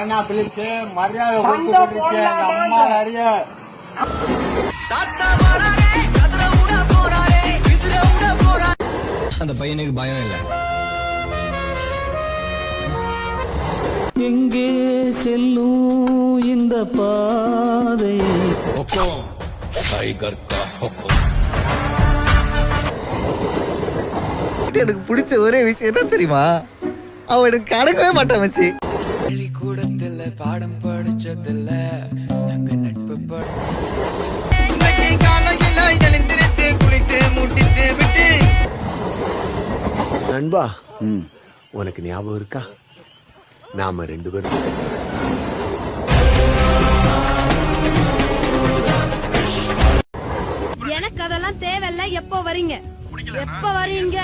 ஏன்னா பிலிப்ஸ் மரியாதை கொடுத்து கொண்டிருக்கேன் எங்க அம்மா நிறைய. அந்த பையனுக்கு பயம் இல்லை. எங்கே செல்லும் இந்த பாதை? எனக்கு பிடிச்ச ஒரே விஷயம் என்ன தெரியுமா? அவன் எனக்கு கடக்கவே மாட்டான் மச்சி. பள்ளிக்கூடத்துல பாடம் படிச்சதில்ல நாங்க நட்பு ப- நண்பா உனக்கு ஞாபகம் இருக்கா? நாம ரெண்டு பேரும். எனக்கு அதெல்லாம் தேவையில்ல. எப்போ வரீங்க? எப்போ வரீங்க?